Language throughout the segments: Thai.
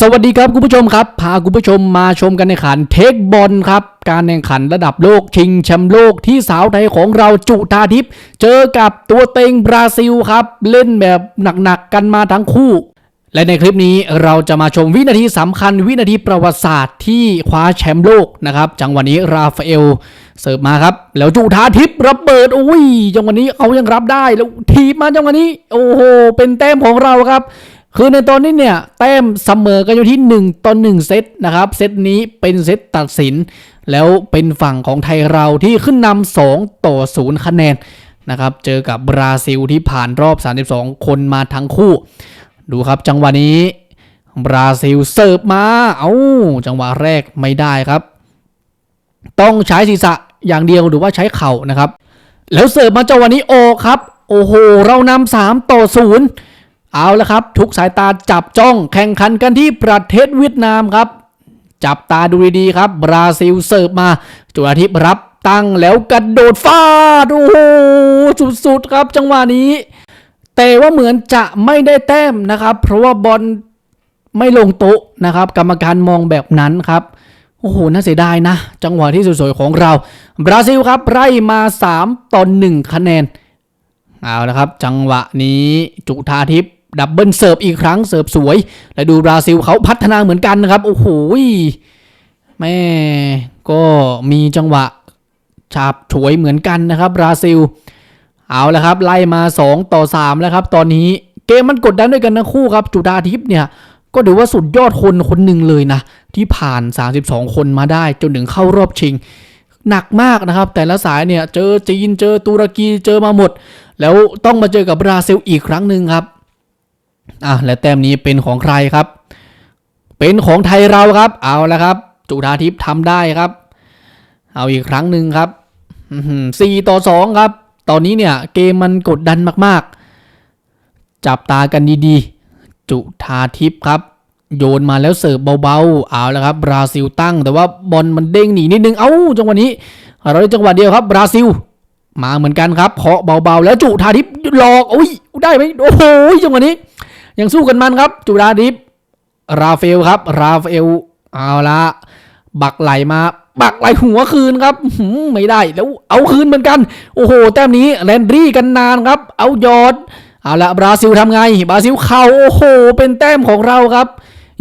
สวัสดีครับคุณผู้ชมครับพาคุณผู้ชมมาชมกันในขันเทคบอลครับการแข่งขันระดับโลกชิงแชมป์โลกที่สาวไทยของเราจุธาทิพย์เจอกับตัวเต็งบราซิลครับเล่นแบบหนักๆกันมาทั้งคู่ และในคลิปนี้เราจะมาชมวินาทีสำคัญวินาทีประวัติศาสตร์ที่คว้าแชมป์โลกนะครับจังหวะนี้ราฟาเอลเสิร์ฟมาครับแล้วจุธาทิพย์ระเบิดอุ้ยจังหวะนี้เขายังรับได้แล้วทีบมาจังหวะนี้ โอ้โหเป็นแต้มของเราครับ คือในตอนนี้เนี่ยแต้มเสมอกันอยู่ที่ 1ต่อ1เซตนะครับ เซตนี้เป็นเซตตัดสิน แล้วเป็นฝั่งของไทยเราที่ขึ้นนำ2ต่อ0คะแนนนะครับ เจอกับบราซิลที่ผ่านรอบ 32 คนมาทั้งคู่ ดูครับจังหวะนี้ บราซิลเสิร์ฟมา เอ้าจังหวะแรกไม่ได้ครับ ต้องใช้ศีรษะอย่างเดียวหรือว่าใช้เข่านะครับ แล้วเสิร์ฟมาจังหวะนี้โอครับ โอ้โห เรานำสามต่อศูนย์ เอาละครับ ทุกสายตาจับจ้องแข่งขันกันที่ประเทศเวียดนามครับ จับตาดูดีๆครับ บราซิลเสิร์ฟมา จุฬาทิพย์รับตั้งแล้วกระโดดฟาด โอ้โห สุดๆ ครับจังหวะนี้ แต่ว่าเหมือนจะไม่ได้แต้มนะครับ เพราะว่าบอลไม่ลงโต๊ะนะครับ กรรมการมองแบบนั้นครับโอ้โห น่าเสียดายนะ จังหวะที่สวยๆของเรา บราซิลครับ ไล่มา 3ต่อ1คะแนน เอาละครับ จังหวะนี้จุธาทิพย์ ดับเบิลเสิร์ฟอีกครั้งเสิร์ฟสวย และดูบราซิลเขาพัฒนาเหมือนกันนะครับ โอ้โหแม่ก็มีจังหวะฉาบฉวยเหมือนกันนะครับบราซิล เอาละครับ ไล่มา 2 ต่อ 3 แล้วครับ ตอนนี้เกมมันกดดันด้วยกันทั้งคู่ครับ จุดาทิพย์เนี่ย ก็ถือว่าสุดยอดคนคนหนึ่งเลยนะ ที่ผ่าน 32 คนมาได้จนถึงเข้ารอบชิง หนักมากนะครับ แต่ละสายเนี่ย เจอจีนเจอตุรกีเจอมาหมด แล้วต้องมาเจอกับบราซิลอีกครั้งหนึ่งครับ อะและแต้มนี้เป็นของใครครับ เป็นของไทยเราครับ เอาและครับ จุธาทิพย์ทำได้ครับ เอาอีกครั้งหนึ่งครับสี่ต่อสองครับ ตอนนี้เนี่ยเกมมันกดดันมากๆ จับตากันดีๆ จุธาทิพย์ครับ โยนมาแล้วเสิร์ฟเบาๆ เอาแล้วครับบราซิลตั้ง แต่ว่าบอลมันเด้งหนีนิดนึง เอ้าจังหวะนี้ เราได้จังหวะเดียวครับบราซิลมาเหมือนกันครับเคาะเบาๆ แล้วจุธาทิพย์หลอกโอ้ยได้ไหมโอ้โหจังหวะนี้ ยังสู้กันมันครับ จุธาทิพย์ราเอลครับ ราเอลเอาละบักไหลมา บักไหลหัวคืนครับไม่ได้แล้วเอาคืนเหมือนกัน โอ้โห แต้มนี้แลนดรี่กันนานครับ เอายอดเอาละบราซิลทำไงบราซิลเข่าโอ้โห เป็นแต้มของเราครับ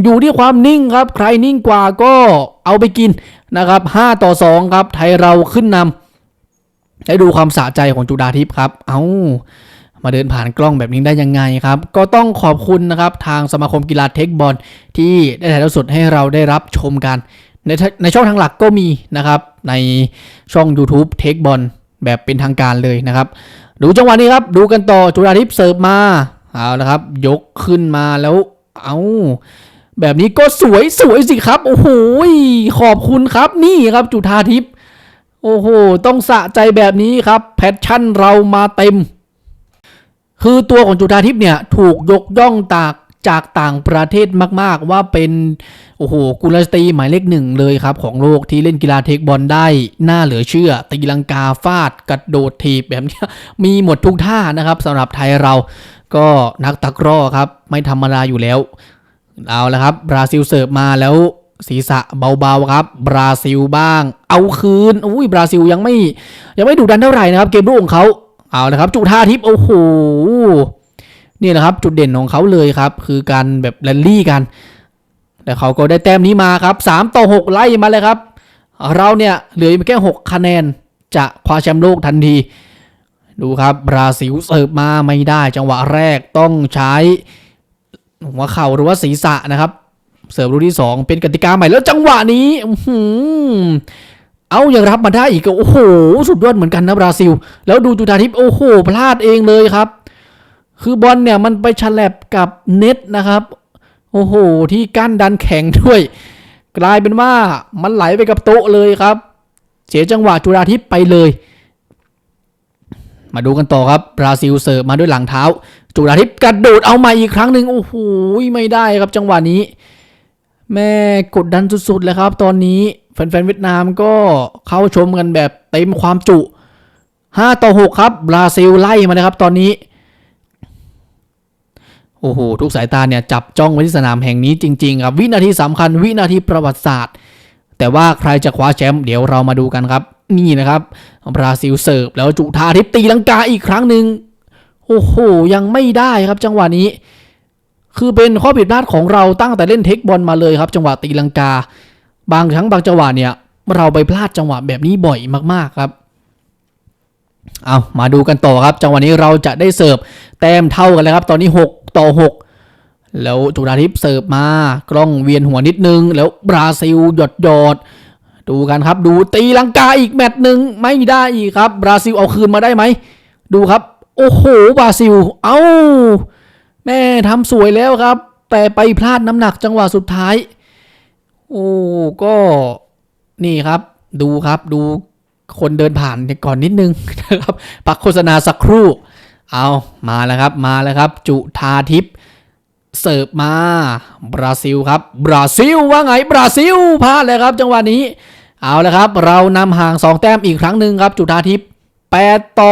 อยู่ที่ความนิ่งครับ ใครนิ่งกว่าก็เอาไปกินนะครับ 5 ต่อ 2 ครับ ไทยเราขึ้นนำได้ดูความสะใจของจุดาทิพย์ครับ เอา มาเดินผ่านกล้องแบบนี้ได้ยังไงครับ ก็ต้องขอบคุณนะครับทางสมาคมกีฬาเทคบอลที่ได้ถ่ายทอดสดให้เราได้รับชมกัน ในในช่องทางหลักก็มีนะครับในช่อง YouTube เทคบอลแบบเป็นทางการเลยนะครับ ดูจังหวะนี้ครับ ดูกันต่อจุฬาทิพย์เสิร์ฟมาเอาละครับ ยกขึ้นมาแล้วเอาแบบนี้ก็สวยสวยสิครับ โอ้โหขอบคุณครับนี่ครับจุธาทิพย์โอ้โห ต้องสะใจแบบนี้ครับ แพชชั่นเรามาเต็ม คือตัวของจุธาทิพย์เนี่ยถูกยกย่องตากจากต่างประเทศมาก ๆ ว่าเป็นโอ้โหกุลสตรีหมายเลขหนึ่งเลยครับ ของโลกที่เล่นกีฬาเทคบอลได้น่าเหลือเชื่อ ตีลังกาฟาดกระโดดถีบแบบนี้มีหมดทุกท่านะครับสำหรับไทยเราก็นักตะกร้อครับ ไม่ธรรมดาอยู่แล้ว เอาละครับ บราซิลเสิร์ฟมาแล้วศีรษะเบา ๆ ครับ บราซิลบ้าง เอาคืนอุ้ยบราซิลยังไม่ยังไม่ดุดันเท่าไหร่นะครับ เกมรุกของเขา เอาละครับ จุธาทิพย์โอ้โหนี่แหละครับ จุดเด่นของเขาเลยครับ คือการแบบแรลลี่กัน แต่เขาก็ได้แต้มนี้มาครับ 3 ต่อ 6 ไล่มาเลยครับ เราเนี่ยเหลือแค่ 6 คะแนนจะคว้าแชมป์โลกทันที ดูครับบราซิลเสิร์ฟมาไม่ได้ จังหวะแรกต้องใช้หัวเข่าหรือว่าศีรษะนะครับ เสิร์ฟลูกที่ 2 เป็นกติกาใหม่แล้วจังหวะนี้อื เอายังรับมาได้อีกโอ้โห สุดยอดเหมือนกันนะบราซิล แล้วดูจุธาทิพย์โอ้โห พลาดเองเลยครับ คือบอลเนี่ยมันไปฉลับกับเน็ตนะครับ โอ้โห ที่กั้นดันแข็งด้วย กลายเป็นว่ามันไหลไปกับโต๊ะเลยครับ เสียจังหวะจุฬาทิพย์ไปเลย มาดูกันต่อครับบราซิลเสิร์ฟมาด้วยหลังเท้า จุฬาทิพย์กระโดดเอามาอีกครั้งหนึ่งโอ้โหไม่ได้ครับจังหวะนี้ แม่กดดันสุดๆเลยครับ ตอนนี้ แฟนๆเวียดนามก็เข้าชมกันแบบเต็มความจุ 5 ต่อ 6 ครับ บราซิลไล่มาเลยครับตอนนี้ โอ้โห ทุกสายตาเนี่ย จับจ้องไว้ที่สนามแห่งนี้จริง ๆ ครับ วินาทีสำคัญวินาทีประวัติศาสตร์ แต่ว่าใครจะคว้าแชมป์เดี๋ยวเรามาดูกันครับ นี่นะครับ บราซิลเสิร์ฟแล้วจุธาทิพตีลังกาอีกครั้งหนึ่งโอ้โห ยังไม่ได้ครับจังหวะนี้ คือเป็นข้อผิดพลาดของเราตั้งแต่เล่นเทคบอลมาเลยครับ จังหวะตีลังกา บางครั้งบางจังหวะเนี่ยเราไปพลาดจังหวะแบบนี้บ่อยมากๆครับ เอามาดูกันต่อครับ จังหวะนี้เราจะได้เสิร์ฟแต้มเท่ากันแล้วครับ ตอนนี้ 6 ต่อ 6 แล้วจุฬาทิพย์เสิร์ฟมากล้องเวียนหัวนิดนึง แล้วบราซิลหยดหยดดูกันครับดูตีลังกาอีกแมตช์หนึ่งไม่ได้อีกครับ บราซิลเอาคืนมาได้ไหมดูครับ โอ้โหบราซิล เอ้าแม่ทำสวยแล้วครับ แต่ไปพลาดน้ำหนักจังหวะสุดท้าย โอ้ก็นี่ครับ ดูครับดูคนเดินผ่านก่อนนิดนึงนะครับปักโฆษณาสักครู่ เอามาแล้วครับมาแล้วครับ จุธาทิพย์เสิร์ฟมาบราซิลครับ บราซิลว่าไงบราซิลพลาดเลยครับจังหวะนี้ เอาและครับ เรานำห่าง 2 แต้มอีกครั้งหนึ่งครับ จุธาทิพย์8ต่อ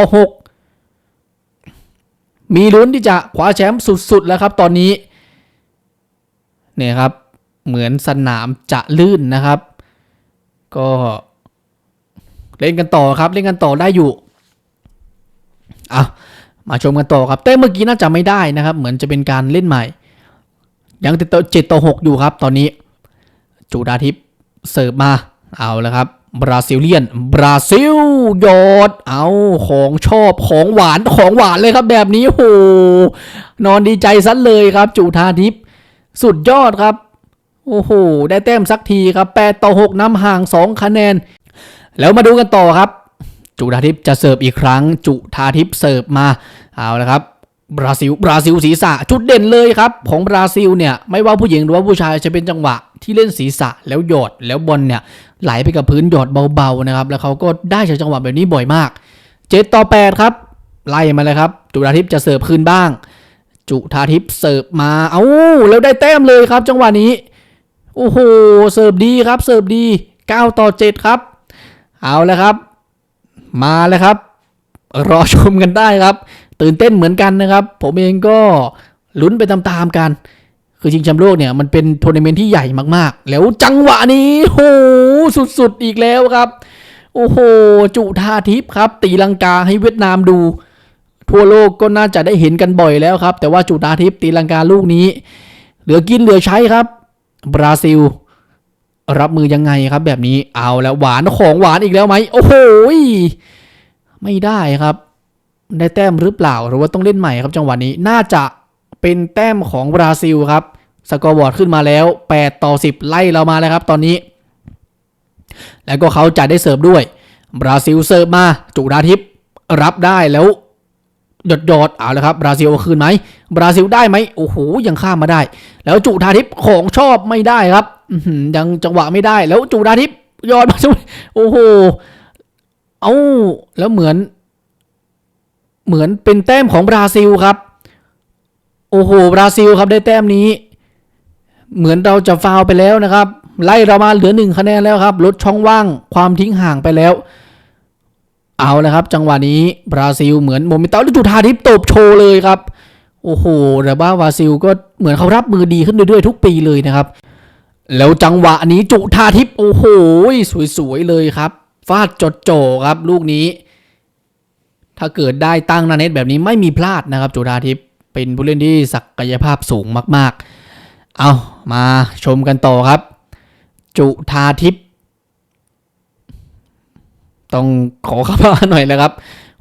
6 มีลุ้นที่จะคว้าแชมป์สุดๆแล้วครับ ตอนนี้เนี่ยครับ เหมือนสนามจะลื่นนะครับ ก็เล่นกันต่อครับ เล่นกันต่อได้อยู่อะมาชมกันต่อครับ แต่เมื่อกี้น่าจะไม่ได้นะครับ เหมือนจะเป็นการเล่นใหม่ ยังติดต่อเจ็ดต่อหกอยู่ครับ ตอนนี้ จูดาทิพย์เสิร์ฟมาเอาแล้วครับบราซิลเลียน บราซิลโยดเอาของชอบของหวานของหวานเลยครับแบบนี้โหนอนดีใจซัดเลยครับจูทาทิพย์สุดยอดครับ โอ้โห ได้แต้มสักทีครับ 8 ต่อ 6นำห่าง 2 คะแนน แล้วมาดูกันต่อครับ จุธาทิพย์จะเสิร์ฟอีกครั้ง จุธาทิพย์เสิร์ฟมา เอาละครับ บราซิล บราซิลศีรษะ จุดเด่นเลยครับ ของบราซิลเนี่ย ไม่ว่าผู้หญิงหรือว่าผู้ชายจะเป็นจังหวะที่เล่นศีรษะแล้วหยอด แล้วบอลเนี่ยไหลไปกับพื้นหยอดเบาๆนะครับ แล้วเขาก็ได้จากจังหวะแบบนี้บ่อยมาก 7 ต่อ 8 ครับ ไล่มาเลยครับ จุธาทิพย์จะเสิร์ฟคืนบ้าง จุธาทิพย์เสิร์ฟมา เอา้า แล้วได้แต้มเลยครับ จังหวะนี้ โอ้โห เสิร์ฟดีครับ เสิร์ฟดี 9 ต่อ 7 ครับ เอาแล้วครับ มาแล้วครับ รอชมกันได้ครับ ตื่นเต้นเหมือนกันนะครับ ผมเองก็ลุ้นไปตามๆกัน คือชิงแชมป์โลกเนี่ยมันเป็นทัวร์นาเมนต์ที่ใหญ่มากๆ แล้วจังหวะนี้โหสุดๆอีกแล้วครับ โอ้โห จุธาทิพย์ครับ ตีลังกาให้เวียดนามดู ทั่วโลกก็น่าจะได้เห็นกันบ่อยแล้วครับ แต่ว่าจุธาทิพย์ตีลังกาลูกนี้ เหลือกินเหลือใช้ครับ บราซิล รับมือยังไงครับ แบบนี้เอาแล้วหวานของหวานอีกแล้วไหมโอ้โหไม่ได้ครับ ได้แต้มหรือเปล่าหรือว่าต้องเล่นใหม่ครับจังหวะนี้น่าจะเป็นแต้มของบราซิลครับ สกอร์บอร์ดขึ้นมาแล้ว 8 ต่อ 10 ไล่เรามาแล้วครับ ตอนนี้ แล้วก็เขาจะได้เสิร์ฟด้วย บราซิลเสิร์ฟมา จุดาทิพย์รับได้แล้ว หยดหยดๆเอาล้วครับบราซิลเอาคืนไหมบราซิลได้ไหมโอ้โหยังข้ามมาได้ แล้วจุธาทิพย์ของชอบไม่ได้ครับยังจังหวะไม่ได้ แล้วจุธาทิพย์ยอดมาช่วยโอ้โหเอาแล้วเหมือน เหมือนเป็นแต้มของบราซิลครับ โอ้โหบราซิลครับได้แต้มนี้ เหมือนเราจะฟาวไปแล้วนะครับ ไล่เรามาเหลือหนึ่งคะแนนแล้วครับ ลดช่องว่างความทิ้งห่างไปแล้ว เอาละครับ จังหวะนี้บราซิลเหมือนโมเมนตัมแล้วจุธาทิพย์ตบโชว์เลยครับ โอ้โหแต่ว่าบราซิลก็เหมือนเขารับมือดีขึ้นเรื่อยๆทุกปีเลยนะครับ แล้วจังหวะนี้จุธาทิพย์โอ้โหสวยๆเลยครับฟาดจดโจครับ ลูกนี้ ถ้าเกิดได้ตั้งหนาเน็ตแบบนี้ไม่มีพลาดนะครับจุธาทิพย์เป็นผู้เล่นที่ศักยภาพสูงมาก ๆ เอามาชมกันต่อครับ จุธาทิพย์ ต้องขอเข้ามาหน่อยแล้วครับ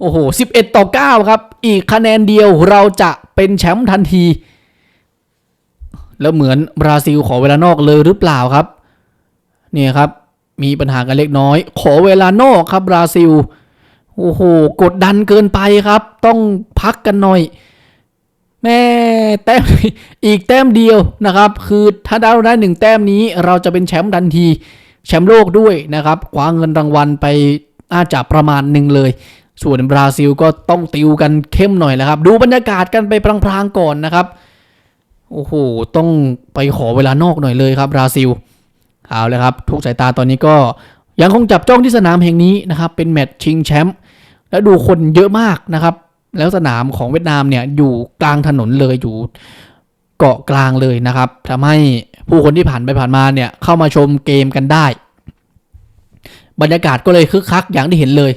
โอ้โห 11 ต่อ 9 ครับ อีกคะแนนเดียวเราจะเป็นแชมป์ทันที แล้วเหมือนบราซิลขอเวลานอกเลยหรือเปล่าครับ เนี่ยครับ มีปัญหากันเล็กน้อย ขอเวลานอกครับบราซิล โอ้โห กดดันเกินไปครับ ต้องพักกันหน่อยแม่แต้มอีกแต้มเดียวนะครับ คือถ้าเราได้หนึ่งแต้มนี้เราจะเป็นแชมป์ทันที แชมป์โลกด้วยนะครับคว้าเงินรางวัลไป น่าจะประมาณหนึ่งเลย ส่วนบราซิลก็ต้องติวกันเข้มหน่อยแล้วครับ ดูบรรยากาศกันไปพลางๆก่อนนะครับ โอ้โห ต้องไปขอเวลานอกหน่อยเลยครับบราซิล เอาเลยครับ ทุกสายตาตอนนี้ก็ยังคงจับจ้องที่สนามแห่งนี้นะครับ เป็นแมตช์ชิงแชมป์แล้วดูคนเยอะมากนะครับ แล้วสนามของเวียดนามเนี่ยอยู่กลางถนนเลยอยู่เกาะกลางเลยนะครับทำให้ผู้คนที่ผ่านไปผ่านมาเนี่ยเข้ามาชมเกมกันได้ บรรยากาศก็เลยคึกคักอย่างที่เห็นเลย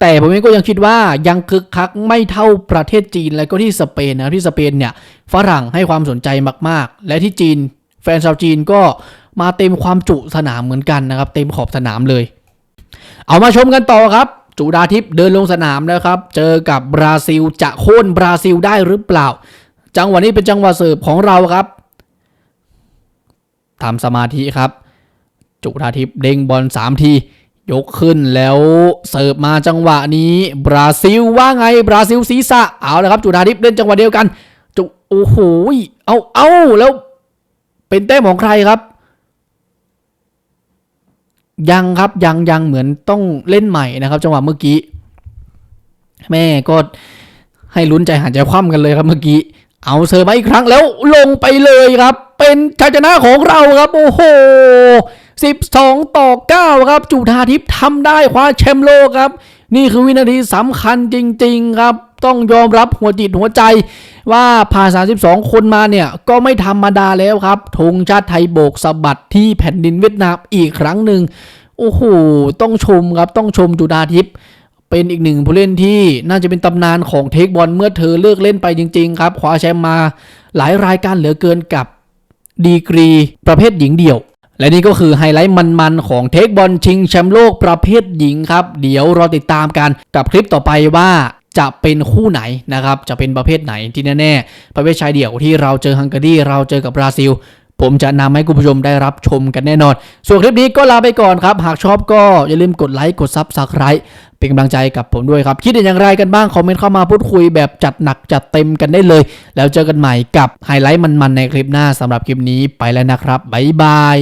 แต่ผมเองก็ยังคิดว่ายังคึกคักไม่เท่าประเทศจีนและก็ที่สเปนนะที่สเปนเนี่ยฝรั่งให้ความสนใจมากๆ และที่จีน แฟนชาวจีนก็มาเต็มความจุสนามเหมือนกันนะครับ เต็มขอบสนามเลย เอามาชมกันต่อครับ จุดาทิพย์เดินลงสนามแล้วครับ เจอกับบราซิลจะโค่นบราซิลได้หรือเปล่า จังหวะนี้เป็นจังหวะเสิร์ฟของเราครับทำสมาธิครับ จุดาทิพย์เด้งบอล3ทียกขึ้นแล้วเสิร์ฟมาจังหวะนี้ บราซิลว่าไงบราซิลศีรษะเอาละครับ จุดาทิพย์เล่นจังหวะเดียวกันจุโอ้โหเอาเอาแล้วเป็นแต้มของใครครับ ยังครับยังยังเหมือนต้องเล่นใหม่นะครับ จังหวะเมื่อกี้ แม่ก็ให้ลุ้นใจหายใจคว่ำกันเลยครับเมื่อกี้ เอาเซอร์ฟมาอีกครั้งแล้วลงไปเลยครับ เป็นชัยชนะของเราครับ โอ้โห 12 ต่อ 9 ครับ จุธาทิพย์ทำได้คว้าแชมป์โลกครับ นี่คือวินาทีสำคัญจริง ๆ ครับ ต้องยอมรับหัวจิตหัวใจว่าผ่าน32 คนมาเนี่ย ก็ไม่ธรรมดาแล้วครับธงชาติไทยโบกสะบัดที่แผ่นดินเวียดนามอีกครั้งหนึ่งโอ้โห ต้องชมครับ ต้องชมจุดาทิพย์เป็นอีกหนึ่งผู้เล่นที่น่าจะเป็นตำนานของเทคบอลเมื่อเธอเลิกเล่นไปจริง ๆ ครับคว้าแชมป์มาหลายรายการเหลือเกินกับดีกรีประเภทหญิงเดี่ยว และนี่ก็คือไฮไลท์มันๆ ของเทคบอลชิงแชมป์โลกประเภทหญิงครับ เดี๋ยวรอติดตามกันกับคลิปต่อไปว่าจะเป็นคู่ไหนนะครับ จะเป็นประเภทไหนที่แน่ๆ ประเภทชายเดี่ยวที่เราเจอฮังการีเราเจอกับบราซิล ผมจะนำให้คุณผู้ชมได้รับชมกันแน่นอน ส่วนคลิปนี้ก็ลาไปก่อนครับ หากชอบก็อย่าลืมกดไลค์กดซับสไคร b e เป็นกำลังใจกับผมด้วยครับ คิดเห็นอย่างไรกันบ้าง คอมเมนต์เข้ามาพูดคุยแบบจัดหนักจัดเต็มกันได้เลย แล้วเจอกันใหม่กับไฮไลท์มันๆในคลิปหน้าสำหรับคลิปนี้ไปแล้วนะครับบ๊ายบาย